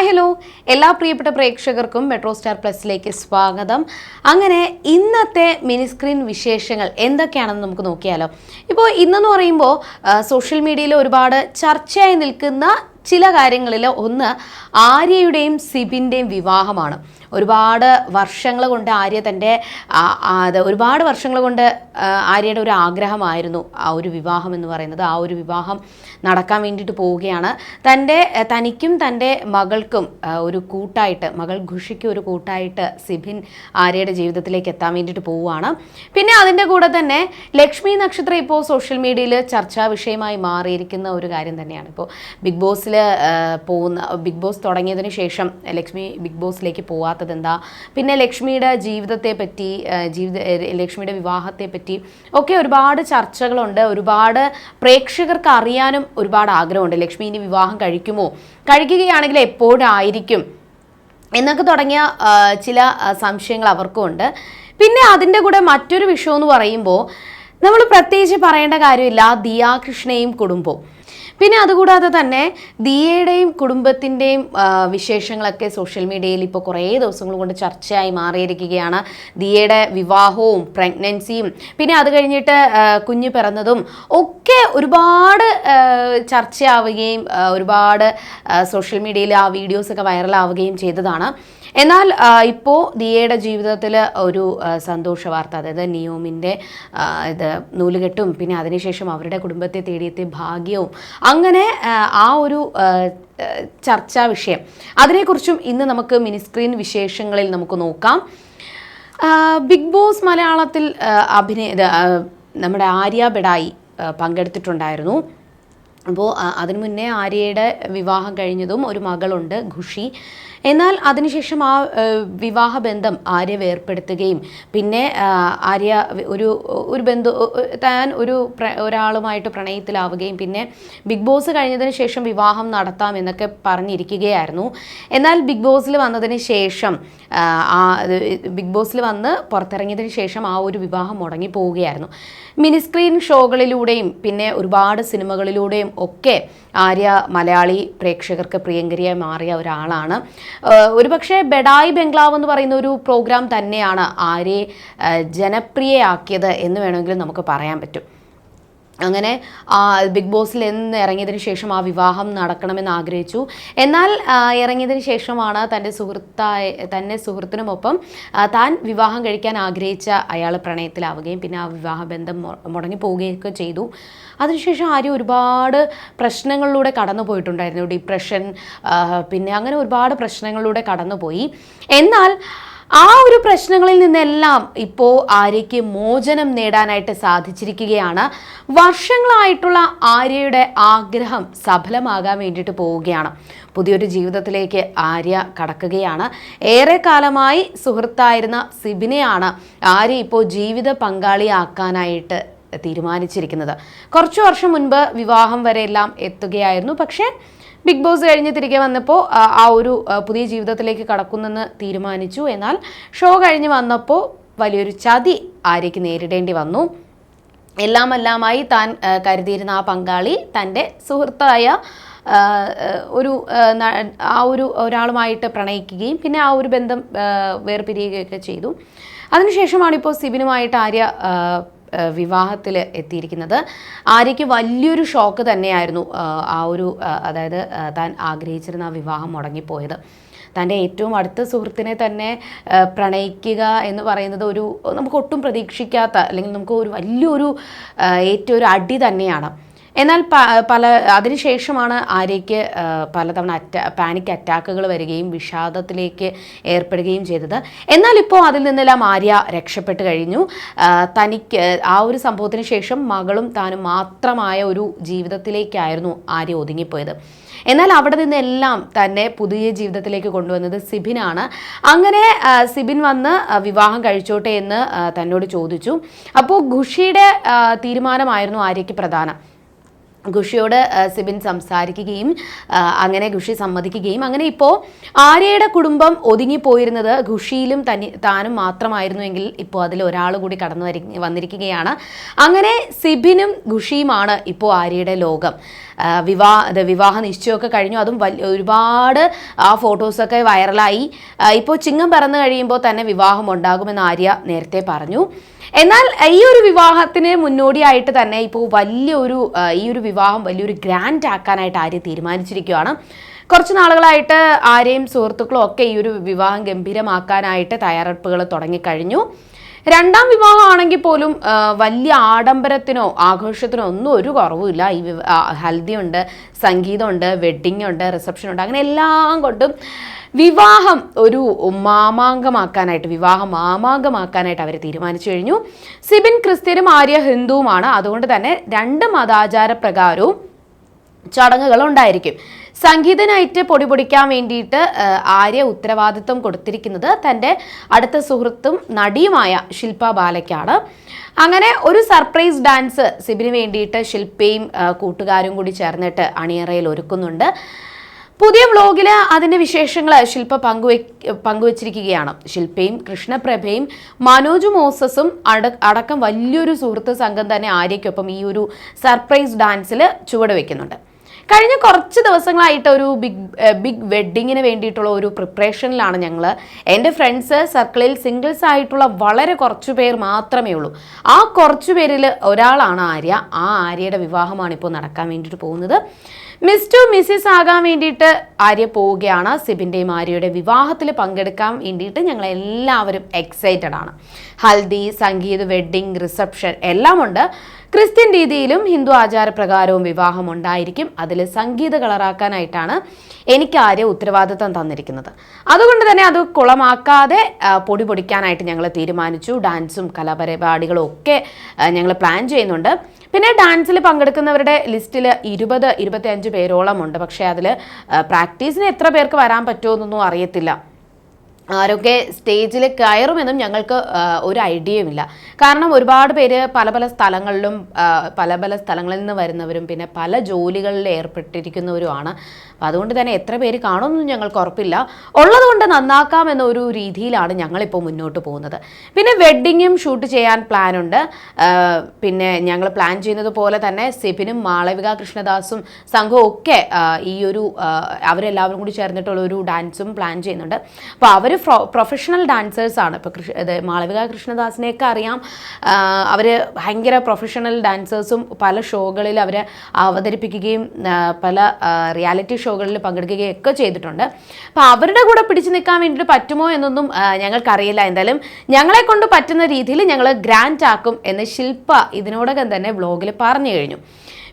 Hi hello എല്ലാ പ്രിയപ്പെട്ട പ്രേക്ഷകർക്കും മെട്രോ സ്റ്റാർ പ്ലസിലേക്ക് സ്വാഗതം. അങ്ങനെ ഇന്നത്തെ മിനിസ്ക്രീൻ വിശേഷങ്ങൾ എന്തൊക്കെയാണെന്ന് നമുക്ക് നോക്കിയാലോ. ഇപ്പോൾ ഇന്നെന്ന് പറയുമ്പോൾ സോഷ്യൽ മീഡിയയിൽ ഒരുപാട് ചർച്ചയായി നിൽക്കുന്ന ചില കാര്യങ്ങളിൽ ഒന്ന് ആര്യയുടെയും സിബിന്റെയും വിവാഹമാണ്. ഒരുപാട് വർഷങ്ങൾ കൊണ്ട് ആര്യ തന്റെ ഒരുപാട് വർഷങ്ങൾ കൊണ്ട് ആര്യയുടെ ഒരു ആഗ്രഹമായിരുന്നു ആ ഒരു വിവാഹം എന്ന് പറയുന്നത്. ആ ഒരു വിവാഹം നടക്കാൻ വേണ്ടിയിട്ട് പോവുകയാണ്. തന്റെ തനിക്കും തന്റെ മകൾക്കും ഒരു കൂട്ടായിട്ട് മകൾ ഖുഷിക്കും ഒരു കൂട്ടായിട്ട് സിബിൻ ആര്യയുടെ ജീവിതത്തിലേക്ക് എത്താൻ വേണ്ടിയിട്ട് പോവുകയാണ്. പിന്നെ അതിന്റെ കൂടെ തന്നെ ലക്ഷ്മി നക്ഷത്രം ഇപ്പോൾ സോഷ്യൽ മീഡിയയിൽ ചർച്ചാ വിഷയമായി മാറിയിരിക്കുന്ന ഒരു കാര്യം തന്നെയാണ്. ഇപ്പോൾ ബിഗ് ബോസിൽ പോകുന്ന ബിഗ് ബോസ് തുടങ്ങിയതിന് ശേഷം ലക്ഷ്മി ബിഗ് ബോസിലേക്ക് പോവാത്തത് എന്താ? പിന്നെ ലക്ഷ്മിയുടെ ജീവിതത്തെ പറ്റി ജീവിത ലക്ഷ്മിയുടെ വിവാഹത്തെ പറ്റി ഒക്കെ ഒരുപാട് ചർച്ചകളുണ്ട്. ഒരുപാട് പ്രേക്ഷകർക്ക് അറിയാനും ഒരുപാട് ആഗ്രഹമുണ്ട്. ലക്ഷ്മി ഇനി വിവാഹം കഴിക്കുമോ? കഴിക്കുകയാണെങ്കിൽ എപ്പോഴായിരിക്കും? എന്നൊക്കെ തുടങ്ങിയ ചില സംശയങ്ങൾ അവർക്കും ഉണ്ട് പിന്നെ അതിന്റെ കൂടെ മറ്റൊരു വിഷയം എന്ന് പറയുമ്പോൾ നമ്മൾ പ്രത്യേകിച്ച് പറയേണ്ട കാര്യമില്ല. ദിയാകൃഷ്ണയും കുടുംബവും. പിന്നെ അതുകൂടാതെ തന്നെ ദിയയുടെയും കുടുംബത്തിന്റെയും വിശേഷങ്ങളൊക്കെ സോഷ്യൽ മീഡിയയിൽ ഇപ്പോൾ കുറേ ദിവസങ്ങൾ കൊണ്ട് ചർച്ചയായി മാറിയിരിക്കുകയാണ്. ദിയയുടെ വിവാഹവും പ്രഗ്നൻസിയും പിന്നെ അത് കഴിഞ്ഞിട്ട് കുഞ്ഞ് പിറന്നതും ഒക്കെ ഒരുപാട് ചർച്ചയാവുകയും ഒരുപാട് സോഷ്യൽ മീഡിയയിൽ ആ വീഡിയോസൊക്കെ വൈറലാവുകയും ചെയ്തതാണ്. എന്നാൽ ഇപ്പോൾ ദിയയുടെ ജീവിതത്തിൽ ഒരു സന്തോഷ വാർത്ത അതായത് നിയോമിന്റെ ഇത് നൂലുകെട്ടും പിന്നെ അതിനുശേഷം അവരുടെ കുടുംബത്തെ തേടിയെത്തിയ ഭാഗ്യവും അങ്ങനെ ആ, ഒരു ചർച്ചാ വിഷയം. അതിനെക്കുറിച്ചും ഇന്ന് നമുക്ക് മിനിസ്ക്രീൻ വിശേഷങ്ങളിൽ നമുക്ക് നോക്കാം. ബിഗ് ബോസ് മലയാളത്തിൽ അഭിനയ നമ്മുടെ ആര്യ ബെഡായി പങ്കെടുത്തിട്ടുണ്ടായിരുന്നു. അപ്പോൾ അതിനു മുന്നേ ആര്യയുടെ വിവാഹം കഴിഞ്ഞതും ഒരു മകളുണ്ട് ഖുഷി. എന്നാൽ അതിനുശേഷം ആ വിവാഹ ബന്ധം ആര്യ വേർപ്പെടുത്തുകയും പിന്നെ ആര്യ ഒരു ഒരു ബന്ധു താൻ ഒരു ഒരാളുമായിട്ട് പ്രണയത്തിലാവുകയും പിന്നെ ബിഗ് ബോസ് കഴിഞ്ഞതിന് ശേഷം വിവാഹം നടത്താം എന്നൊക്കെ പറഞ്ഞിരിക്കുകയായിരുന്നു. എന്നാൽ ബിഗ് ബോസിൽ വന്നതിന് ശേഷം ബിഗ് ബോസിൽ വന്ന് പുറത്തിറങ്ങിയതിന് ശേഷം ആ ഒരു വിവാഹം മുടങ്ങി പോവുകയായിരുന്നു മിനിസ്ക്രീൻ ഷോകളിലൂടെയും പിന്നെ ഒരുപാട് സിനിമകളിലൂടെയും ഒക്കെ ആര്യ മലയാളി പ്രേക്ഷകർക്ക് പ്രിയങ്കരിയായി മാറിയ ഒരാളാണ്. ഒരുപക്ഷെ ബെഡായി ബംഗ്ലാവ് എന്ന് പറയുന്ന ഒരു പ്രോഗ്രാം തന്നെയാണ് ആര്യയെ ഏഹ് ജനപ്രിയയാക്കിയത് എന്ന് വേണമെങ്കിലും നമുക്ക് പറയാൻ പറ്റും. അങ്ങനെ ബിഗ് ബോസിൽ എന്ന് ഇറങ്ങിയതിന് ശേഷം ആ വിവാഹം നടക്കണമെന്ന് ആഗ്രഹിച്ചു. എന്നാൽ ഇറങ്ങിയതിന് ശേഷമാണ് തന്റെ സുഹൃത്തായ തന്നെ സുഹൃത്തിനുമൊപ്പം താൻ വിവാഹം കഴിക്കാൻ ആഗ്രഹിച്ച അയാൾ പ്രണയത്തിലാവുകയും പിന്നെ ആ വിവാഹ ബന്ധം മുടങ്ങി പോവുകയൊക്കെ ചെയ്തു. അതിനുശേഷം ആര്യ ഒരുപാട് പ്രശ്നങ്ങളിലൂടെ കടന്നു പോയിട്ടുണ്ടായിരുന്നു ഡിപ്രഷൻ പിന്നെ അങ്ങനെ ഒരുപാട് പ്രശ്നങ്ങളിലൂടെ കടന്നുപോയി. എന്നാൽ ആ ഒരു പ്രശ്നങ്ങളിൽ നിന്നെല്ലാം ഇപ്പോൾ ആര്യയ്ക്ക് മോചനം നേടാനായിട്ട് സാധിച്ചിരിക്കുകയാണ്. വർഷങ്ങളായിട്ടുള്ള ആര്യയുടെ ആഗ്രഹം സഫലമാകാൻ വേണ്ടിയിട്ട് പോവുകയാണ്. പുതിയൊരു ജീവിതത്തിലേക്ക് ആര്യ കടക്കുകയാണ്. ഏറെ കാലമായി സുഹൃത്തായിരുന്ന സിബിനെയാണ് ആര്യ ഇപ്പോൾ ജീവിത പങ്കാളിയാക്കാനായിട്ട് തീരുമാനിച്ചിരിക്കുന്നത്. കുറച്ചു വർഷം മുൻപ് വിവാഹം വരെയെല്ലാം എത്തുകയായിരുന്നു. പക്ഷേ ബിഗ് ബോസ് കഴിഞ്ഞ് തിരികെ വന്നപ്പോൾ ആ, ഒരു പുതിയ ജീവിതത്തിലേക്ക് കടക്കുന്നെന്ന് തീരുമാനിച്ചു. എന്നാൽ ഷോ കഴിഞ്ഞ് വന്നപ്പോൾ വലിയൊരു ചതി ആര്യയ്ക്ക് നേരിടേണ്ടി വന്നു. എല്ലാമെല്ലാമായി താൻ കരുതിയിരുന്ന ആ പങ്കാളി തന്റെ സുഹൃത്തായ ഒരു ആ ഒരു ഒരാളുമായിട്ട് പ്രണയിക്കുകയും പിന്നെ ആ ഒരു ബന്ധം വേർപിരിയുകയൊക്കെ ചെയ്തു. അതിനുശേഷമാണ് ഇപ്പോൾ സിബിനുമായിട്ട് ആര്യ വിവാഹത്തിൽ എത്തിയിരിക്കുന്നത്. ആര്യയ്ക്ക് വലിയൊരു ഷോക്ക് തന്നെയായിരുന്നു ആ, ഒരു അതായത് താൻ ആഗ്രഹിച്ചിരുന്ന ആ വിവാഹം മുടങ്ങിപ്പോയത്. തന്റെ ഏറ്റവും അടുത്ത സുഹൃത്തിനെ തന്നെ പ്രണയിക്കുക എന്ന് പറയുന്നത് ഒരു നമുക്ക് ഒട്ടും പ്രതീക്ഷിക്കാത്ത അല്ലെങ്കിൽ നമുക്ക് ഒരു വലിയൊരു ഏറ്റവും ഒരു അടി തന്നെയാണ്. എന്നാൽ പല അതിനുശേഷമാണ് ആര്യയ്ക്ക് പലതവണ അറ്റ പാനിക് അറ്റാക്കുകൾ വരികയും വിഷാദത്തിലേക്ക് ഏർപ്പെടുകയും ചെയ്തത്. എന്നാൽ ഇപ്പോൾ അതിൽ നിന്നെല്ലാം ആര്യ രക്ഷപ്പെട്ട് കഴിഞ്ഞു. തനിക്ക് ആ ഒരു സംഭവത്തിന് ശേഷം മകളും താനും മാത്രമായ ഒരു ജീവിതത്തിലേക്കായിരുന്നു ആര്യ ഒതുങ്ങിപ്പോയത്. എന്നാൽ അവിടെ നിന്നെല്ലാം തന്നെ പുതിയ ജീവിതത്തിലേക്ക് കൊണ്ടുവന്നത് സിബിനാണ്. അങ്ങനെ സിബിൻ വന്ന് വിവാഹം കഴിച്ചോട്ടെ എന്ന് തന്നോട് ചോദിച്ചു. അപ്പോൾ ഖുഷിയുടെ തീരുമാനമായിരുന്നു ആര്യയ്ക്ക് പ്രധാനം. ഖുഷിയോട് സിബിൻ സംസാരിക്കുകയും അങ്ങനെ ഖുഷി സമ്മതിക്കുകയും. അങ്ങനെ ഇപ്പോൾ ആര്യയുടെ കുടുംബം ഒതുങ്ങിപ്പോയിരുന്നത് ഖുഷിയിലും തനി താനും മാത്രമായിരുന്നുവെങ്കിൽ ഇപ്പോൾ അതിൽ ഒരാൾ കൂടി കടന്നു വന്നിരിക്കുകയാണ്. അങ്ങനെ സിബിനും ഖുഷിയുമാണ് ഇപ്പോൾ ആര്യയുടെ ലോകം. വിവാഹ വിവാഹ നിശ്ചയമൊക്കെ കഴിഞ്ഞു. അതും വലിയ ഒരുപാട് ആ ഫോട്ടോസൊക്കെ വൈറലായി. ഇപ്പോൾ ചിങ്ങം പറന്നു കഴിയുമ്പോൾ തന്നെ വിവാഹം ഉണ്ടാകുമെന്ന് ആര്യ നേരത്തെ പറഞ്ഞു. എന്നാൽ ഈ ഒരു വിവാഹത്തിന് മുന്നോടിയായിട്ട് തന്നെ ഇപ്പോൾ വലിയൊരു ഈ ഒരു വിവാഹം വലിയൊരു ഗ്രാൻഡ് ആക്കാനായിട്ട് ആര്യ തീരുമാനിച്ചിരിക്കുകയാണ്. കുറച്ച് നാളുകളായിട്ട് ആരെയും സുഹൃത്തുക്കളും ഒക്കെ ഈ ഒരു വിവാഹം ഗംഭീരമാക്കാനായിട്ട് തയ്യാറെടുപ്പുകൾ തുടങ്ങിക്കഴിഞ്ഞു. രണ്ടാം വിവാഹമാണെങ്കിൽ പോലും വലിയ ആഡംബരത്തിനോ ആഘോഷത്തിനോ ഒന്നും ഒരു കുറവുമില്ല. ഈ ഹൽദിയുണ്ട് സംഗീതമുണ്ട് വെഡ്ഡിംഗ് ഉണ്ട് റിസപ്ഷൻ ഉണ്ട് അങ്ങനെ എല്ലാം കൊണ്ടും വിവാഹം ഒരു മാമാങ്കമാക്കാനായിട്ട് വിവാഹം മാമാങ്കമാക്കാനായിട്ട് അവർ തീരുമാനിച്ചു കഴിഞ്ഞു. സിബിൻ ക്രിസ്ത്യനും ആര്യ ഹിന്ദുവുമാണ്. അതുകൊണ്ട് തന്നെ രണ്ട് മതാചാര പ്രകാരവും ചടങ്ങുകൾ ഉണ്ടായിരിക്കും. സംഗീത പൊടിപൊടിക്കാൻ പൊടി പൊടിക്കാൻ വേണ്ടിയിട്ട് ആര്യ ഉത്തരവാദിത്വം കൊടുത്തിരിക്കുന്നത് തന്റെ അടുത്ത സുഹൃത്തും നടിയുമായ ശില്പ ബാലയ്ക്കാണ്. അങ്ങനെ ഒരു സർപ്രൈസ് ഡാൻസ് സിബിന് വേണ്ടിയിട്ട് ശില്പയും കൂട്ടുകാരും കൂടി ചേർന്നിട്ട് അണിയറയിൽ ഒരുക്കുന്നുണ്ട്. പുതിയ വ്ലോഗിൽ അതിന്റെ വിശേഷങ്ങൾ ശില്പ പങ്കുവെ പങ്കുവച്ചിരിക്കുകയാണ്. ശില്പയും കൃഷ്ണപ്രഭയും മനോജ് മോസസും അട അടക്കം വലിയൊരു സുഹൃത്ത് സംഘം തന്നെ ആര്യയ്ക്കൊപ്പം ഈ ഒരു സർപ്രൈസ് ഡാൻസിൽ ചുവട് ചുവടുവെക്കുന്നുണ്ട്. കഴിഞ്ഞ കുറച്ച് ദിവസങ്ങളായിട്ട് ഒരു ബിഗ് ബിഗ് വെഡ്ഡിങ്ങിന് വേണ്ടിയിട്ടുള്ള ഒരു പ്രിപ്പറേഷനിലാണ് ഞങ്ങൾ എന്റെ ഫ്രണ്ട്സ് സർക്കിളിൽ സിംഗിൾസ് ആയിട്ടുള്ള വളരെ കുറച്ചു പേർ മാത്രമേ ഉള്ളൂ. ആ കുറച്ചു പേരിൽ ഒരാളാണ് ആര്യ. ആ ആര്യയുടെ വിവാഹമാണ് ഇപ്പോൾ നടക്കാൻ വേണ്ടിയിട്ട് പോകുന്നത്. മിസ്റ്റർ മിസ്സിസ് ആകാൻ വേണ്ടിയിട്ട് ആര്യ പോവുകയാണ്. സിബിന്റെയും ആര്യയുടെ വിവാഹത്തിൽ പങ്കെടുക്കാൻ വേണ്ടിയിട്ട് ഞങ്ങൾ എല്ലാവരും എക്സൈറ്റഡ് ആണ്. ഹൽദി സംഗീത് വെഡ്ഡിംഗ് റിസപ്ഷൻ എല്ലാം ഉണ്ട് ക്രിസ്ത്യൻ രീതിയിലും ഹിന്ദു ആചാരപ്രകാരവും വിവാഹം ഉണ്ടായിരിക്കും. അതിൽ സംഗീത കളറാക്കാനായിട്ടാണ് എനിക്ക് ആര്യ ഉത്തരവാദിത്തം തന്നിരിക്കുന്നത്. അതുകൊണ്ട് തന്നെ അത് കുളമാക്കാതെ പൊടി പൊടിക്കാനായിട്ട് ഞങ്ങൾ തീരുമാനിച്ചു. ഡാൻസും കലാപരിപാടികളും ഒക്കെ ഞങ്ങൾ പ്ലാൻ ചെയ്യുന്നുണ്ട്. പിന്നെ ഡാൻസിൽ പങ്കെടുക്കുന്നവരുടെ ലിസ്റ്റിൽ ഇരുപത് ഇരുപത്തിയഞ്ച് പേരോളം ഉണ്ട്. പക്ഷെ അതിൽ പ്രാക്ടീസിന് എത്ര പേർക്ക് വരാൻ പറ്റുമോ എന്നൊന്നും അറിയത്തില്ല. ആരൊക്കെ സ്റ്റേജിൽ കയറുമെന്നും ഞങ്ങൾക്ക് ഒരു ഐഡിയയുമില്ല. കാരണം ഒരുപാട് പേര് പല പല സ്ഥലങ്ങളിലും പല പല സ്ഥലങ്ങളിൽ നിന്ന് വരുന്നവരും പിന്നെ പല ജോലികളിൽ ഏർപ്പെട്ടിരിക്കുന്നവരുമാണ്. അതുകൊണ്ട് തന്നെ എത്ര പേര് കാണുമെന്നും ഞങ്ങൾക്ക് ഉറപ്പില്ല. ഉള്ളതുകൊണ്ട് നന്നാക്കാം എന്നൊരു രീതിയിലാണ് ഞങ്ങളിപ്പോൾ മുന്നോട്ട് പോകുന്നത്. പിന്നെ വെഡ്ഡിങ്ങും ഷൂട്ട് ചെയ്യാൻ പ്ലാനുണ്ട് പിന്നെ ഞങ്ങൾ പ്ലാൻ ചെയ്യുന്നത് പോലെ തന്നെ സിബിനും മാളവിക കൃഷ്ണദാസും സംഘവും ഒക്കെ ഈ ഒരു അവരെല്ലാവരും കൂടി ചേർന്നിട്ടുള്ള ഒരു ഡാൻസും പ്ലാൻ ചെയ്യുന്നുണ്ട്. അപ്പോൾ അവർ പ്രൊഫഷണൽ ഡാൻസേഴ്സാണ് ഇപ്പോൾ കൃഷ് ഇത് മാളവിക കൃഷ്ണദാസിനെയൊക്കെ അറിയാം. അവർ ഭയങ്കര പ്രൊഫഷണൽ ഡാൻസേഴ്സും പല ഷോകളിൽ അവരെ അവതരിപ്പിക്കുകയും പല റിയാലിറ്റി ഷോകളിൽ പങ്കെടുക്കുകയൊക്കെ ചെയ്തിട്ടുണ്ട്. അപ്പോൾ അവരുടെ കൂടെ പിടിച്ചു നിൽക്കാൻ വേണ്ടിയിട്ട് പറ്റുമോ എന്നൊന്നും ഞങ്ങൾക്കറിയില്ല. എന്തായാലും ഞങ്ങളെ കൊണ്ട് പറ്റുന്ന രീതിയിൽ ഞങ്ങൾ ഗ്രാൻഡ് ആക്കും എന്ന് ശില്പ ഇതിനോടകം തന്നെ വ്ളോഗിൽ പറഞ്ഞു കഴിഞ്ഞു.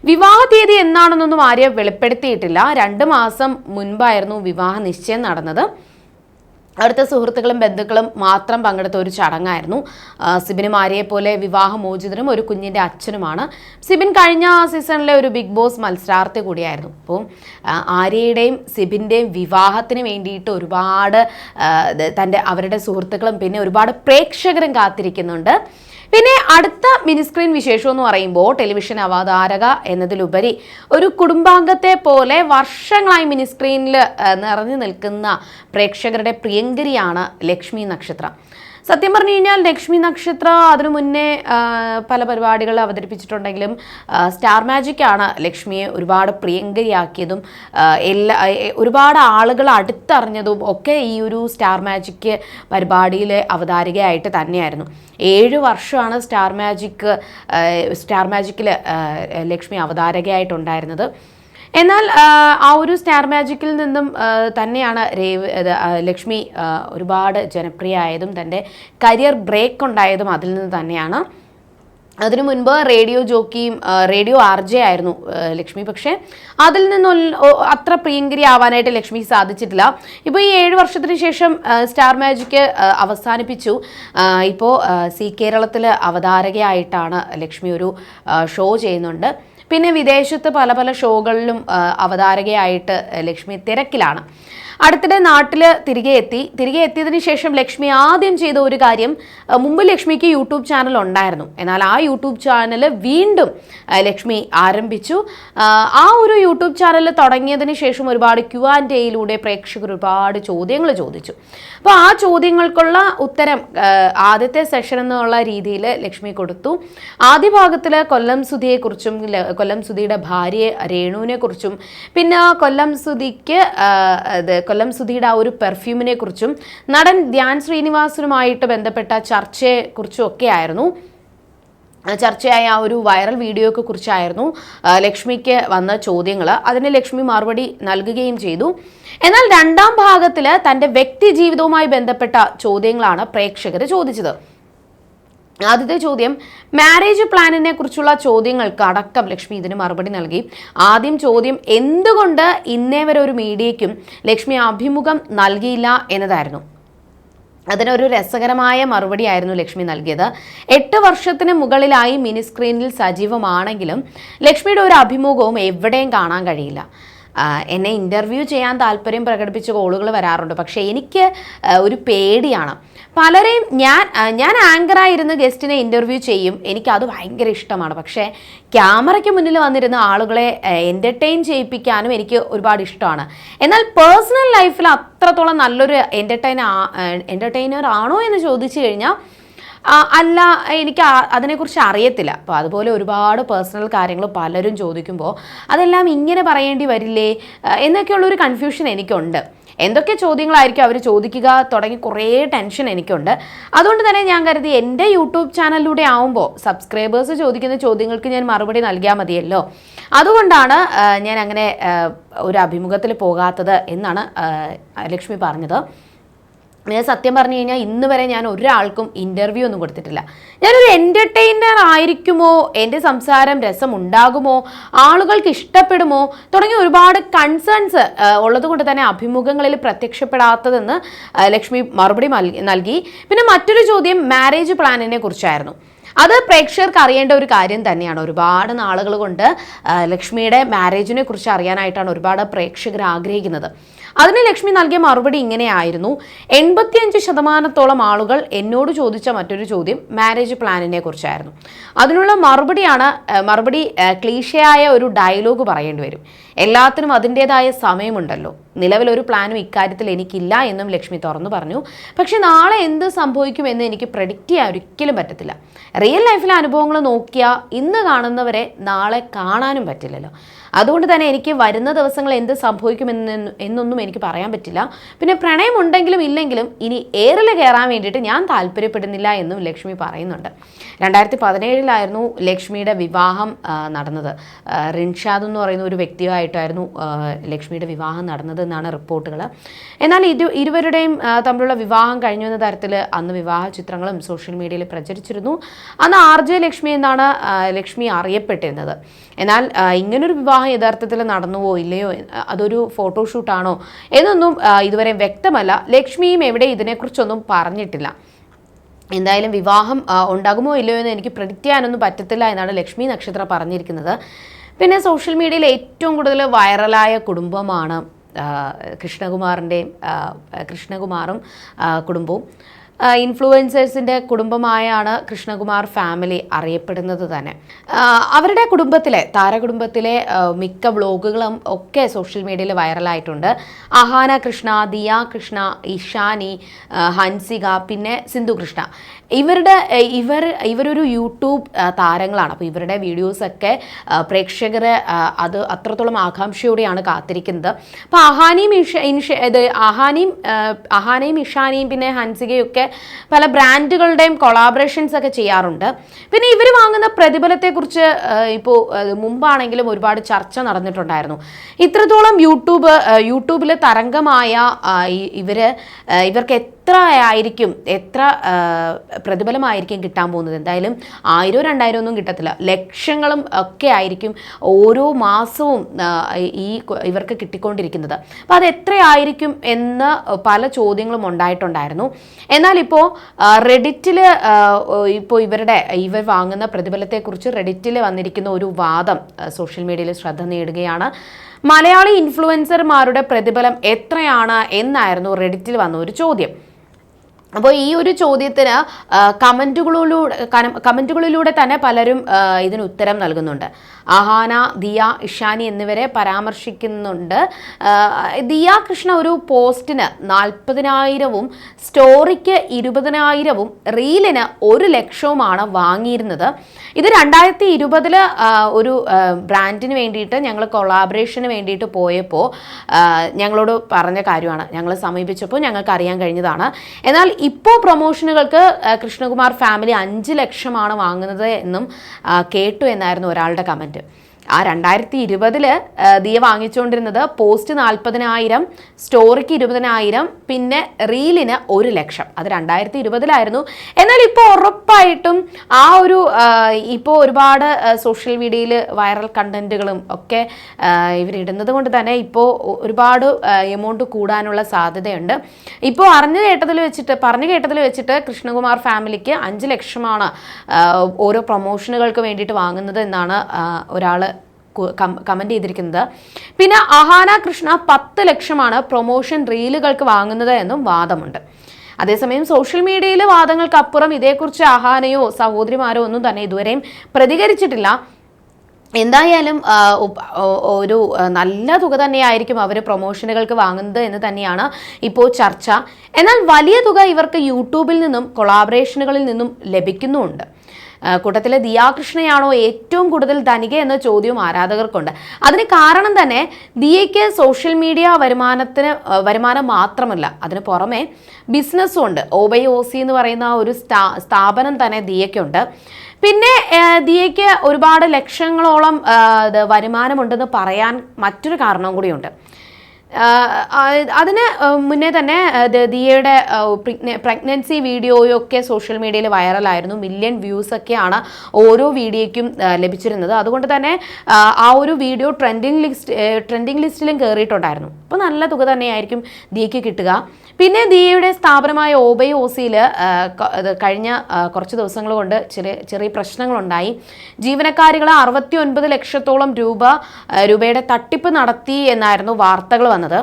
വിവാഹ തീയതി എന്നാണെന്നൊന്നും ആര്യ വെളിപ്പെടുത്തിയിട്ടില്ല. രണ്ട് മാസം മുൻപായിരുന്നു വിവാഹ നിശ്ചയം നടന്നത്. അടുത്ത സുഹൃത്തുക്കളും ബന്ധുക്കളും മാത്രം പങ്കെടുത്ത ഒരു ചടങ്ങായിരുന്നു. സിബിന് ആര്യയെ പോലെ വിവാഹമോചിതനും ഒരു കുഞ്ഞിന്റെ അച്ഛനുമാണ്. സിബിൻ കഴിഞ്ഞ സീസണിലെ ഒരു ബിഗ് ബോസ് മത്സരാർത്ഥി കൂടിയായിരുന്നു. അപ്പോൾ ആര്യയുടെയും സിബിന്റെയും വിവാഹത്തിന് വേണ്ടിയിട്ട് ഒരുപാട് തന്റെ അവരുടെ സുഹൃത്തുക്കളും പിന്നെ ഒരുപാട് പ്രേക്ഷകരും കാത്തിരിക്കുന്നുണ്ട്. പിന്നെ അടുത്ത മിനിസ്ക്രീൻ വിശേഷം എന്ന് പറയുമ്പോൾ ടെലിവിഷൻ അവതാരക എന്നതിലുപരി ഒരു കുടുംബാംഗത്തെ പോലെ വർഷങ്ങളായി മിനിസ്ക്രീനിൽ നിറഞ്ഞു നിൽക്കുന്ന പ്രേക്ഷകരുടെ പ്രിയങ്കരിയാണ് ലക്ഷ്മി നക്ഷത്ര. സത്യം പറഞ്ഞു കഴിഞ്ഞാൽ ലക്ഷ്മി നക്ഷത്ര അതിനു മുന്നേ പല പരിപാടികൾ അവതരിപ്പിച്ചിട്ടുണ്ടെങ്കിലും സ്റ്റാർ മാജിക്കാണ് ലക്ഷ്മിയെ ഒരുപാട് പ്രിയങ്കരിയാക്കിയതും എല്ലാ ഒരുപാട് ആളുകൾ അടുത്തറിഞ്ഞതും ഒക്കെ ഈ ഒരു സ്റ്റാർ മാജിക് പരിപാടിയിലെ അവതാരികയായിട്ട് തന്നെയായിരുന്നു. ഏഴ് വർഷമാണ് സ്റ്റാർ മാജിക് സ്റ്റാർ മാജിക്കിൽ ലക്ഷ്മി അവതാരകയായിട്ടുണ്ടായിരുന്നത്. എന്നാൽ ആ, ഒരു സ്റ്റാർ മാജിക്കിൽ നിന്നും തന്നെയാണ് രേവ് ലക്ഷ്മി ഒരുപാട് ജനപ്രിയ ആയതും തന്റെ കരിയർ ബ്രേക്ക് ഉണ്ടായതും അതിൽ നിന്ന് തന്നെയാണ്. അതിനു മുൻപ് റേഡിയോ ജോക്കിയും റേഡിയോ ആർ ജെ ആയിരുന്നു ലക്ഷ്മി. പക്ഷേ അതിൽ നിന്നും അത്ര പ്രിയങ്കരി ആവാനായിട്ട് ലക്ഷ്മി സാധിച്ചിട്ടില്ല. ഇപ്പോൾ ഈ ഏഴ് വർഷത്തിന് ശേഷം സ്റ്റാർ മാജിക് അവസാനിപ്പിച്ചു. ഇപ്പോൾ സി കേരളത്തിൽ അവതാരകയായിട്ടാണ് ലക്ഷ്മി ഒരു ഷോ ചെയ്യുന്നുണ്ട്. പിന്നെ വിദേശത്ത് പല പല ഷോകളിലും അവതാരകയായിട്ട് ലക്ഷ്മി തിരക്കിലാണ്. അടുത്തിടെ നാട്ടിൽ തിരികെ എത്തി. തിരികെ എത്തിയതിന് ശേഷം ലക്ഷ്മി ആദ്യം ചെയ്ത ഒരു കാര്യം മുമ്പ് ലക്ഷ്മിക്ക് യൂട്യൂബ് ചാനൽ ഉണ്ടായിരുന്നു. എന്നാൽ ആ യൂട്യൂബ് ചാനൽ വീണ്ടും ലക്ഷ്മി ആരംഭിച്ചു. ആ, ഒരു യൂട്യൂബ് ചാനൽ തുടങ്ങിയതിന് ശേഷം ഒരുപാട് ക്യു ആൻഡ് എയിലൂടെ പ്രേക്ഷകർ ഒരുപാട് ചോദ്യങ്ങൾ ചോദിച്ചു. അപ്പോൾ ആ ചോദ്യങ്ങൾക്കുള്ള ഉത്തരം ആദ്യത്തെ സെഷൻ എന്നുള്ള രീതിയിൽ ലക്ഷ്മി കൊടുത്തു. ആദ്യ ഭാഗത്തിൽ കൊല്ലം സുധിയെക്കുറിച്ചും കൊല്ലം സുധിയുടെ ഭാര്യയെ രേണുവിനെ കുറിച്ചും പിന്നെ കൊല്ലം സുധിക്ക് കൊല്ലം സുധിയുടെ ആ ഒരു പെർഫ്യൂമിനെ കുറിച്ചും നടൻ ധ്യാൻ ശ്രീനിവാസനുമായിട്ട് ബന്ധപ്പെട്ട ചർച്ചയെ കുറിച്ചും ഒക്കെ ആയിരുന്നു ചർച്ചയായ ആ ഒരു വൈറൽ വീഡിയോയ്ക്ക് കുറിച്ചായിരുന്നു ലക്ഷ്മിക്ക് വന്ന ചോദ്യങ്ങൾ അതിന് ലക്ഷ്മി മറുപടി നൽകുകയും ചെയ്തു. എന്നാൽ രണ്ടാം ഭാഗത്തിൽ തന്റെ വ്യക്തി ജീവിതവുമായി ബന്ധപ്പെട്ട ചോദ്യങ്ങളാണ് പ്രേക്ഷകർ ചോദിച്ചത്. ആദ്യത്തെ ചോദ്യം മാരേജ് പ്ലാനിനെ കുറിച്ചുള്ള ചോദ്യങ്ങൾക്ക് അടക്കം ലക്ഷ്മി ഇതിന് മറുപടി നൽകി. ആദ്യം ചോദ്യം എന്തുകൊണ്ട് ഇന്നേ വരെ ഒരു മീഡിയയ്ക്കും ലക്ഷ്മി അഭിമുഖം നൽകിയില്ല എന്നതായിരുന്നു. അതിനൊരു രസകരമായ മറുപടി ആയിരുന്നു ലക്ഷ്മി നൽകിയത്. എട്ട് വർഷത്തിന് മുകളിലായി മിനിസ്ക്രീനിൽ സജീവമാണെങ്കിലും ലക്ഷ്മിയുടെ ഒരു അഭിമുഖവും എവിടെയും കാണാൻ കഴിയില്ല. എന്നെ ഇന്റർവ്യൂ ചെയ്യാൻ താല്പര്യം പ്രകടിപ്പിച്ച കോളുകൾ വരാറുണ്ട്. പക്ഷേ എനിക്ക് ഒരു പേടിയാണ്. പലരെയും ഞാൻ ഞാൻ ആങ്കറായിരുന്ന് ഗസ്റ്റിനെ ഇന്റർവ്യൂ ചെയ്യും. എനിക്കത് ഭയങ്കര ഇഷ്ടമാണ്. പക്ഷേ ക്യാമറയ്ക്ക് മുന്നിൽ വന്നിരുന്ന ആളുകളെ എന്റർടൈൻ ചെയ്യിപ്പിക്കാനും എനിക്ക് ഒരുപാട് ഇഷ്ടമാണ്. എന്നാൽ പേഴ്സണൽ ലൈഫിൽ അത്രത്തോളം നല്ലൊരു എന്റർടൈൻ എന്റർടൈനർ ആണോ എന്ന് ചോദിച്ചു കഴിഞ്ഞാൽ അല്ല എനിക്ക് അതിനെക്കുറിച്ച് അറിയത്തില്ല. അപ്പോൾ അതുപോലെ ഒരുപാട് പേഴ്സണൽ കാര്യങ്ങൾ പലരും ചോദിക്കുമ്പോൾ അതെല്ലാം ഇങ്ങനെ പറയേണ്ടി വരില്ലേ? എന്നൊക്കെയുള്ളൊരു കൺഫ്യൂഷൻ എനിക്കുണ്ട്. എന്തൊക്കെ ചോദ്യങ്ങളായിരിക്കും അവർ ചോദിക്കുക തുടങ്ങി കുറേ ടെൻഷൻ എനിക്കുണ്ട്. അതുകൊണ്ട് തന്നെ ഞാൻ കരുതി എന്റെ യൂട്യൂബ് ചാനലിലൂടെ ആവുമ്പോൾ സബ്സ്ക്രൈബേഴ്സ് ചോദിക്കുന്ന ചോദ്യങ്ങൾക്ക് ഞാൻ മറുപടി നൽകിയാൽ മതിയല്ലോ. അതുകൊണ്ടാണ് ഞാൻ അങ്ങനെ ഒരു അഭിമുഖത്തിൽ പോകാത്തത് എന്നാണ് ലക്ഷ്മി പറഞ്ഞത്. ഞാൻ സത്യം പറഞ്ഞു കഴിഞ്ഞാൽ ഇന്ന് വരെ ഞാൻ ഒരാൾക്കും ഇന്റർവ്യൂ ഒന്നും കൊടുത്തിട്ടില്ല. ഞാനൊരു എന്റർടൈനർ ആയിരിക്കുമോ? എന്റെ സംസാരം രസം ഉണ്ടാകുമോ ആളുകൾക്ക് ഇഷ്ടപ്പെടുമോ? തുടങ്ങിയ ഒരുപാട് കൺസേൺസ് ഉള്ളതുകൊണ്ട് തന്നെ അഭിമുഖങ്ങളിൽ പ്രത്യക്ഷപ്പെടാത്തതെന്ന് ലക്ഷ്മി മറുപടി നൽകി. പിന്നെ മറ്റൊരു ചോദ്യം മാരേജ് പ്ലാനിനെ കുറിച്ചായിരുന്നു. അത് പ്രേക്ഷകർക്ക് അറിയേണ്ട ഒരു കാര്യം തന്നെയാണ്. ഒരുപാട് നാളുകൾ കൊണ്ട് ലക്ഷ്മിയുടെ മാരേജിനെ കുറിച്ച് അറിയാനായിട്ടാണ് ഒരുപാട് പ്രേക്ഷകർ ആഗ്രഹിക്കുന്നത്. അതിന് ലക്ഷ്മി നൽകിയ മറുപടി ഇങ്ങനെയായിരുന്നു. എൺപത്തിയഞ്ച് ശതമാനത്തോളം ആളുകൾ എന്നോട് ചോദിച്ച മറ്റൊരു ചോദ്യം മാരേജ് പ്ലാനിനെ കുറിച്ചായിരുന്നു. അതിനുള്ള മറുപടിയാണ് മറുപടി ക്ലീശയായ ഒരു ഡയലോഗ് പറയേണ്ടി വരും. എല്ലാത്തിനും അതിന്റെതായ സമയമുണ്ടല്ലോ. നിലവിലൊരു പ്ലാനും ഇക്കാര്യത്തിൽ എനിക്കില്ല എന്നും ലക്ഷ്മി തുറന്നു പറഞ്ഞു. പക്ഷെ നാളെ എന്ത് സംഭവിക്കുമെന്ന് എനിക്ക് പ്രഡിക്റ്റ് ചെയ്യാൻ ഒരിക്കലും പറ്റത്തില്ല. റിയൽ ലൈഫിലെ അനുഭവങ്ങൾ നോക്കിയാൽ ഇന്ന് കാണുന്നവരെ നാളെ കാണാനും പറ്റില്ലല്ലോ. അതുകൊണ്ട് തന്നെ എനിക്ക് വരുന്ന ദിവസങ്ങൾ എന്ത് സംഭവിക്കുമെന്ന് എന്നൊന്നും എനിക്ക് പറയാൻ പറ്റില്ല. പിന്നെ പ്രണയം ഉണ്ടെങ്കിലും ഇല്ലെങ്കിലും ഇനി ഏറിൽ കയറാൻ വേണ്ടിയിട്ട് ഞാൻ താല്പര്യപ്പെടുന്നില്ല എന്നും ലക്ഷ്മി പറയുന്നുണ്ട്. രണ്ടായിരത്തി പതിനേഴിലായിരുന്നു ലക്ഷ്മിയുടെ വിവാഹം നടന്നത്. റിൻഷാദ് എന്ന് പറയുന്ന ഒരു വ്യക്തിയായിട്ടായിരുന്നു ലക്ഷ്മിയുടെ വിവാഹം നടന്നത് എന്നാണ് റിപ്പോർട്ടുകൾ എന്നാൽ ഇരു ഇരുവരുടെയും തമ്മിലുള്ള വിവാഹം കഴിഞ്ഞു എന്ന തരത്തിൽ അന്ന് വിവാഹ ചിത്രങ്ങളും സോഷ്യൽ മീഡിയയിൽ പ്രചരിച്ചിരുന്നു. അന്ന് ആർ ജെ ലക്ഷ്മി എന്നാണ് ലക്ഷ്മി അറിയപ്പെട്ടിരുന്നത്. എന്നാൽ ഇങ്ങനൊരു വിവാഹം യഥാർത്ഥത്തിൽ നടന്നുവോ ഇല്ലയോ അതൊരു ഫോട്ടോഷൂട്ടാണോ എന്നൊന്നും ഇതുവരെ വ്യക്തമല്ല. ലക്ഷ്മിയും എവിടെ ഇതിനെക്കുറിച്ചൊന്നും പറഞ്ഞിട്ടില്ല. എന്തായാലും വിവാഹം ഉണ്ടാകുമോ ഇല്ലയോ എന്ന് എനിക്ക് പ്രെഡിക്റ്റ് ചെയ്യാനൊന്നും പറ്റത്തില്ല എന്നാണ് ലക്ഷ്മി നക്ഷത്ര പറഞ്ഞിരിക്കുന്നത്. പിന്നെ സോഷ്യൽ മീഡിയയിൽ ഏറ്റവും കൂടുതൽ വൈറലായ കുടുംബമാണ് കൃഷ്ണകുമാറിന്റെയും കൃഷ്ണകുമാറും കുടുംബവും. ഇൻഫ്ലുവൻസേഴ്സിന്റെ കുടുംബമായാണ് കൃഷ്ണകുമാർ ഫാമിലി അറിയപ്പെടുന്നത് തന്നെ. അവരുടെ കുടുംബത്തിലെ താരകുടുംബത്തിലെ മിക്ക വ്ളോഗുകളും ഒക്കെ സോഷ്യൽ മീഡിയയിൽ വൈറലായിട്ടുണ്ട് അഹാന കൃഷ്ണ ദിയ കൃഷ്ണ ഇഷാനി ഹൻസിക പിന്നെ സിന്ധു കൃഷ്ണ. ഇവരുടെ ഇവർ ഇവരൊരു യൂട്യൂബ് താരങ്ങളാണ്. അപ്പോൾ ഇവരുടെ വീഡിയോസൊക്കെ പ്രേക്ഷകർ അത് അത്രത്തോളം ആകാംക്ഷയോടെയാണ് കാത്തിരിക്കുന്നത്. അപ്പോൾ അഹാനിയും ഇഷ ഇൻഷ ഇത് അഹാനിയും അഹാനയും ഇഷാനിയും പിന്നെ ഹൻസികയും ഒക്കെ പല ബ്രാൻഡുകളുടെയും കൊളാബറേഷൻസ് ഒക്കെ ചെയ്യാറുണ്ട്. പിന്നെ ഇവർ വാങ്ങുന്ന പ്രതിഫലത്തെക്കുറിച്ച് ഇപ്പോൾ മുമ്പാണെങ്കിലും ഒരുപാട് ചർച്ച നടന്നിട്ടുണ്ടായിരുന്നു. ഇത്രത്തോളം യൂട്യൂബ് യൂട്യൂബിലെ തരംഗമായ ഇവർ ഇവർക്ക് എത്ര ആയിരിക്കും എത്ര പ്രതിഫലമായിരിക്കും കിട്ടാൻ പോകുന്നത്? എന്തായാലും ആയിരം രണ്ടായിരം ഒന്നും കിട്ടത്തില്ല. ലക്ഷങ്ങളും ഒക്കെ ആയിരിക്കും ഓരോ മാസവും ഈ ഇവർക്ക് കിട്ടിക്കൊണ്ടിരിക്കുന്നത്. അപ്പോൾ അത് എത്രയായിരിക്കും എന്ന് പല ചോദ്യങ്ങളും ഉണ്ടായിട്ടുണ്ടായിരുന്നു. എന്നാൽ ഇപ്പോൾ റെഡിറ്റിൽ ഇപ്പോൾ ഇവരുടെ ഇവർ വാങ്ങുന്ന പ്രതിഫലത്തെക്കുറിച്ച് റെഡിറ്റിൽ വന്നിരിക്കുന്ന ഒരു വാദം സോഷ്യൽ മീഡിയയിൽ ശ്രദ്ധ നേടുകയാണ്. മലയാളി ഇൻഫ്ലുവൻസർമാരുടെ പ്രതിഫലം എത്രയാണ് എന്നായിരുന്നു റെഡിറ്റിൽ വന്ന ഒരു ചോദ്യം. അപ്പോൾ ഈ ഒരു ചോദ്യത്തിന് കമന്റുകളിലൂടെ കമന്റുകളിലൂടെ തന്നെ പലരും ഇതിന് ഉത്തരം നൽകുന്നുണ്ട്. അഹാന ദിയ ഇഷാനി എന്നിവരെ പരാമർശിക്കുന്നുണ്ട്. ദിയ കൃഷ്ണ ഒരു പോസ്റ്റിന് നാൽപ്പതിനായിരവും സ്റ്റോറിക്ക് ഇരുപതിനായിരവും റീലിന് ഒരു ലക്ഷവുമാണ് വാങ്ങിയിരുന്നത്. ഇത് രണ്ടായിരത്തി ഇരുപതിൽ ഒരു ബ്രാൻഡിന് വേണ്ടിയിട്ട് ഞങ്ങൾ കൊളാബറേഷന് വേണ്ടിയിട്ട് പോയപ്പോൾ ഞങ്ങളോട് പറഞ്ഞ കാര്യമാണ്. ഞങ്ങൾ സമീപിച്ചപ്പോൾ ഞങ്ങൾക്ക് അറിയാൻ കഴിഞ്ഞതാണ്. എന്നാൽ ഇപ്പോൾ പ്രൊമോഷനുകൾക്ക് കൃഷ്ണകുമാർ ഫാമിലി അഞ്ച് ലക്ഷമാണ് വാങ്ങുന്നത് എന്നും കേട്ടു എന്നായിരുന്നു ഒരാളുടെ കമന്റ് ради. ആ രണ്ടായിരത്തി ഇരുപതിൽ ദിയ വാങ്ങിച്ചുകൊണ്ടിരുന്നത് പോസ്റ്റ് നാൽപ്പതിനായിരം സ്റ്റോറിക്ക് ഇരുപതിനായിരം പിന്നെ റീലിന് ഒരു ലക്ഷം. അത് രണ്ടായിരത്തി ഇരുപതിലായിരുന്നു എന്നാൽ ഇപ്പോൾ ഉറപ്പായിട്ടും ആ ഒരു ഇപ്പോൾ ഒരുപാട് സോഷ്യൽ മീഡിയയിൽ വൈറൽ കണ്ടന്റുകളും ഒക്കെ ഇവരിടുന്നത് കൊണ്ട് തന്നെ ഇപ്പോൾ ഒരുപാട് എമൗണ്ട് കൂടാനുള്ള സാധ്യതയുണ്ട്. ഇപ്പോൾ അറിഞ്ഞു കേട്ടതിൽ വെച്ചിട്ട് പറഞ്ഞു കേട്ടതിൽ വെച്ചിട്ട് കൃഷ്ണകുമാർ ഫാമിലിക്ക് അഞ്ച് ലക്ഷമാണ് ഓരോ പ്രൊമോഷനുകൾക്ക് വേണ്ടിയിട്ട് വാങ്ങുന്നത് എന്നാണ് ഒരാൾ കമന്റ് ചെയ്തിരിക്കുന്നത്. പിന്നെ അഹാന കൃഷ്ണ പത്ത് ലക്ഷമാണ് പ്രൊമോഷൻ റീലുകൾക്ക് വാങ്ങുന്നത് എന്നും വാദമുണ്ട്. അതേസമയം സോഷ്യൽ മീഡിയയിലെ വാദങ്ങൾക്കപ്പുറം ഇതേക്കുറിച്ച് അഹാനയോ സഹോദരിമാരോ ഒന്നും തന്നെ ഇതുവരെയും പ്രതികരിച്ചിട്ടില്ല. എന്തായാലും ഒരു നല്ല തുക തന്നെയായിരിക്കും അവർ പ്രൊമോഷനുകൾക്ക് വാങ്ങുന്നത് എന്ന് തന്നെയാണ് ഇപ്പോൾ ചർച്ച. എന്നാൽ വലിയ തുക ഇവർക്ക് യൂട്യൂബിൽ നിന്നും കൊളാബറേഷനുകളിൽ നിന്നും ലഭിക്കുന്നുമുണ്ട്. കൂട്ടത്തിലെ ദിയാകൃഷ്ണയാണോ ഏറ്റവും കൂടുതൽ ധനിക എന്ന ചോദ്യവും ആരാധകർക്കുണ്ട്. അതിന് കാരണം തന്നെ ദിയയ്ക്ക് സോഷ്യൽ മീഡിയ വരുമാനത്തിന് വരുമാനം മാത്രമല്ല അതിന് പുറമെ ബിസിനസ്സും ഉണ്ട്. ഓബൈ ഓസി എന്ന് പറയുന്ന ഒരു സ്ഥാ സ്ഥാപനം തന്നെ ദിയയ്ക്കുണ്ട്. പിന്നെ ദിയയ്ക്ക് ഒരുപാട് ലക്ഷങ്ങളോളം വരുമാനമുണ്ടെന്ന് പറയാൻ മറ്റൊരു കാരണവും കൂടിയുണ്ട്. അതിന് മുന്നേ തന്നെ ദിയയുടെ പ്രഗ്നൻസി വീഡിയോയൊക്കെ സോഷ്യൽ മീഡിയയിൽ വൈറലായിരുന്നു. മില്യൺ വ്യൂസ് ഒക്കെയാണ് ഓരോ വീഡിയോയ്ക്കും ലഭിച്ചിരുന്നത്. അതുകൊണ്ട് തന്നെ ആ, ഒരു വീഡിയോ ട്രെൻഡിങ് ലിസ്റ്റ് ട്രെൻഡിങ് ലിസ്റ്റിലും കയറിയിട്ടുണ്ടായിരുന്നു അപ്പോൾ നല്ല തുക തന്നെയായിരിക്കും ദിയയ്ക്ക് കിട്ടുക. പിന്നെ ദിയയുടെ സ്ഥാപനമായ ഓബൈ ഓസിയിൽ കഴിഞ്ഞ കുറച്ച് ദിവസങ്ങൾ കൊണ്ട് ചെറിയ ചെറിയ പ്രശ്നങ്ങളുണ്ടായി. ജീവനക്കാരികൾ അറുപത്തി ഒൻപത് ലക്ഷത്തോളം രൂപ രൂപയുടെ തട്ടിപ്പ് നടത്തി എന്നായിരുന്നു വാർത്തകൾ വന്നത്.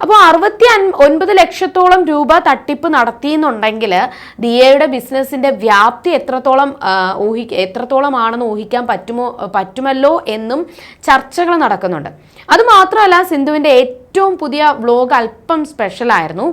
അപ്പോൾ അറുപത്തി ഒൻപത് ലക്ഷത്തോളം രൂപ തട്ടിപ്പ് നടത്തിയെന്നുണ്ടെങ്കിൽ ദിയയുടെ ബിസിനസ്സിന്റെ വ്യാപ്തി എത്രത്തോളം ഊഹി എത്രത്തോളം ആണെന്ന് ഊഹിക്കാൻ പറ്റുമോ പറ്റുമല്ലോ എന്നും ചർച്ചകൾ നടക്കുന്നുണ്ട്. അതുമാത്രമല്ല സിന്ധുവിന്റെ ഏറ്റവും പുതിയ വ്ലോഗ് അല്പം സ്പെഷ്യലായിരുന്നു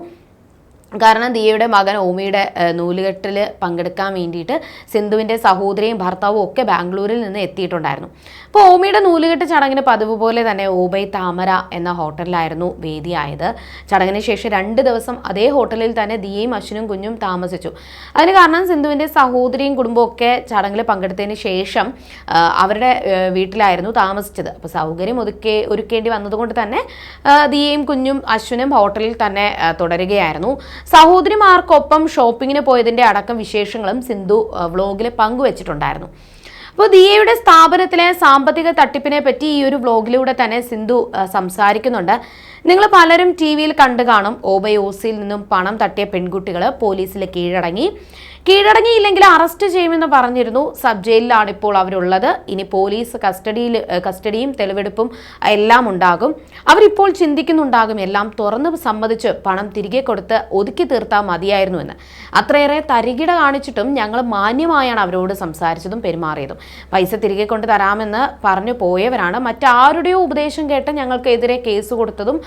കാരണം ദിയയുടെ മകൻ ഓമിയുടെ നൂലുകെട്ടിൽ പങ്കെടുക്കാൻ വേണ്ടിയിട്ട് സിന്ധുവിന്റെ സഹോദരിയും ഭർത്താവും ഒക്കെ ബാംഗ്ലൂരിൽ നിന്ന് എത്തിയിട്ടുണ്ടായിരുന്നു. അപ്പോൾ ഓമിയുടെ നൂലുകെട്ട് ചടങ്ങിന് പതിവ് പോലെ തന്നെ ഓബൈ താമര എന്ന ഹോട്ടലിലായിരുന്നു വേദിയായത്. ചടങ്ങിന് ശേഷം രണ്ട് ദിവസം അതേ ഹോട്ടലിൽ തന്നെ ദിയയും അശ്വിനും കുഞ്ഞും താമസിച്ചു. അതിന് കാരണം സിന്ധുവിന്റെ സഹോദരിയും കുടുംബവും ഒക്കെ ചടങ്ങിൽ പങ്കെടുത്തതിന് ശേഷം അവരുടെ വീട്ടിലായിരുന്നു താമസിച്ചത്. അപ്പോൾ സൗകര്യം ഒതുക്കി ഒരുക്കേണ്ടി വന്നതുകൊണ്ട് തന്നെ ദിയയും കുഞ്ഞും അശ്വിനും ഹോട്ടലിൽ തന്നെ തുടരുകയായിരുന്നു. സഹോദരിമാർക്കൊപ്പം ഷോപ്പിങ്ങിന് പോയതിന്റെ അടക്കം വിശേഷങ്ങളും സിന്ധു വ്ലോഗിൽ പങ്കുവച്ചിട്ടുണ്ടായിരുന്നു. അപ്പോൾ ദിയയുടെ സ്ഥാപനത്തിലെ സാമ്പത്തിക തട്ടിപ്പിനെ പറ്റി ഈ ഒരു വ്ലോഗിലൂടെ തന്നെ സിന്ധു സംസാരിക്കുന്നുണ്ട്. നിങ്ങൾ പലരും ടി വിയിൽ കണ്ടു കാണും. ഓബയോസിയിൽ നിന്നും പണം തട്ടിയ പെൺകുട്ടികൾ പോലീസിൽ കീഴടങ്ങി. കീഴടങ്ങിയില്ലെങ്കിൽ അറസ്റ്റ് ചെയ്യുമെന്ന് പറഞ്ഞിരുന്നു. സബ് ജയിലിലാണ് ഇപ്പോൾ അവരുള്ളത്. ഇനി പോലീസ് കസ്റ്റഡിയിൽ കസ്റ്റഡിയും തെളിവെടുപ്പും എല്ലാം ഉണ്ടാകും. അവരിപ്പോൾ ചിന്തിക്കുന്നുണ്ടാകും എല്ലാം തുറന്ന് സമ്മതിച്ച് പണം തിരികെ കൊടുത്ത് ഒതുക്കി തീർത്താൽ മതിയായിരുന്നു എന്ന്. അത്രയേറെ തരികിട കാണിച്ചിട്ടും ഞങ്ങൾ മാന്യമായാണ് അവരോട് സംസാരിച്ചതും പെരുമാറിയതും. പൈസ തിരികെ കൊണ്ട് തരാമെന്ന് പറഞ്ഞു പോയവരാണ്. മറ്റാരുടെയോ ഉപദേശം കേട്ട് ഞങ്ങൾക്കെതിരെ കേസ് കൊടുത്തതും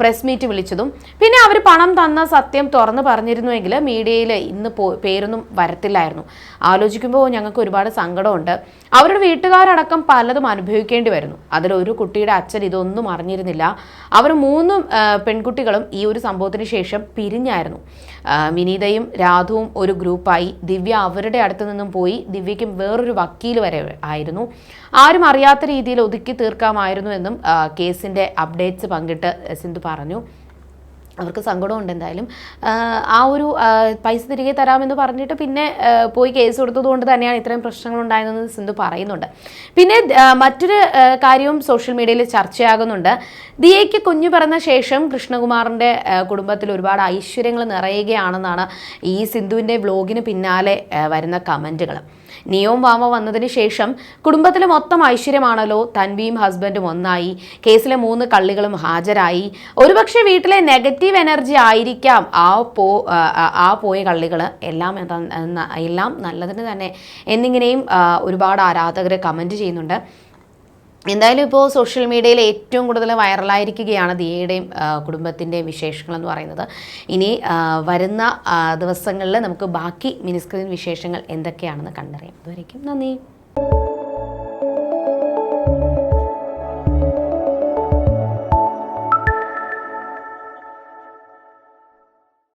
പ്രസ് മീറ്റ് വിളിച്ചതും. പിന്നെ അവർ പണം തന്ന സത്യം തുറന്ന് പറഞ്ഞിരുന്നുവെങ്കിൽ മീഡിയയിൽ ഇന്ന് പോ പേരൊന്നും വരത്തില്ലായിരുന്നു. ആലോചിക്കുമ്പോൾ ഞങ്ങൾക്ക് ഒരുപാട് സങ്കടമുണ്ട്. അവരുടെ വീട്ടുകാരടക്കം പലതും അനുഭവിക്കേണ്ടി വരുന്നു. അതിലൊരു കുട്ടിയുടെ അച്ഛൻ ഇതൊന്നും അറിഞ്ഞിരുന്നില്ല. അവർ മൂന്നും പെൺകുട്ടികളും ഈ ഒരു സംഭവത്തിന് ശേഷം പിരിഞ്ഞായിരുന്നു. വിനീതയും രാധുവും ഒരു ഗ്രൂപ്പായി. ദിവ്യ അവരുടെ അടുത്ത് നിന്നും പോയി. ദിവ്യയ്ക്കും വേറൊരു വക്കീൽ വരെ ആയിരുന്നു. ആരും അറിയാത്ത രീതിയിൽ ഒതുക്കി തീർക്കാമായിരുന്നു എന്നും കേസിന്റെ അപ്ഡേറ്റ്സ് പങ്കിട്ട് സിന്ധു പറഞ്ഞു. അവർക്ക് സങ്കടമുണ്ട് എന്തായാലും. ആ, ഒരു പൈസ തിരികെ തരാമെന്ന് പറഞ്ഞിട്ട് പിന്നെ പോയി കേസ് കൊടുത്തത് കൊണ്ട് തന്നെയാണ് ഇത്രയും പ്രശ്നങ്ങൾ ഉണ്ടായതെന്ന് സിന്ധു പറയുന്നുണ്ട്. പിന്നെ മറ്റൊരു കാര്യവും സോഷ്യൽ മീഡിയയിൽ ചർച്ചയാകുന്നുണ്ട്. ദിയയ്ക്ക് കുഞ്ഞു പിറന്ന ശേഷം കൃഷ്ണകുമാറിന്റെ കുടുംബത്തിൽ ഒരുപാട് ഐശ്വര്യങ്ങൾ നിറയുകയാണെന്നാണ് ഈ സിന്ധുവിന്റെ വ്ലോഗിന് പിന്നാലെ വരുന്ന കമന്റുകൾ നിയോം വാമ വന്നതിന് ശേഷം കുടുംബത്തിലെ മൊത്തം ഐശ്വര്യമാണല്ലോ തൻവിയും ഹസ്ബൻഡും ഒന്നായി. കേസിലെ മൂന്ന് കള്ളികളും ഹാജരായി. ഒരുപക്ഷെ വീട്ടിലെ നെഗറ്റീവ് എനർജി ആയിരിക്കാം ആ പോ ആ, പോയ കള്ളികൾ എല്ലാം എല്ലാം നല്ലതിന് തന്നെ. എന്നിങ്ങനെയും ഒരുപാട് ആരാധകർ കമന്റ് ചെയ്യുന്നുണ്ട്. എന്തായാലും ഇപ്പോൾ സോഷ്യൽ മീഡിയയിൽ ഏറ്റവും കൂടുതൽ വൈറലായിരിക്കുകയാണ് ദിയയുടെയും കുടുംബത്തിന്റെയും വിശേഷങ്ങൾ എന്ന് പറയുന്നത്. ഇനി വരുന്ന ദിവസങ്ങളിൽ നമുക്ക് ബാക്കി മിനിസ്ക്രീൻ വിശേഷങ്ങൾ എന്തൊക്കെയാണെന്ന് കണ്ടറിയാം. അതുവരേക്കും നന്ദി.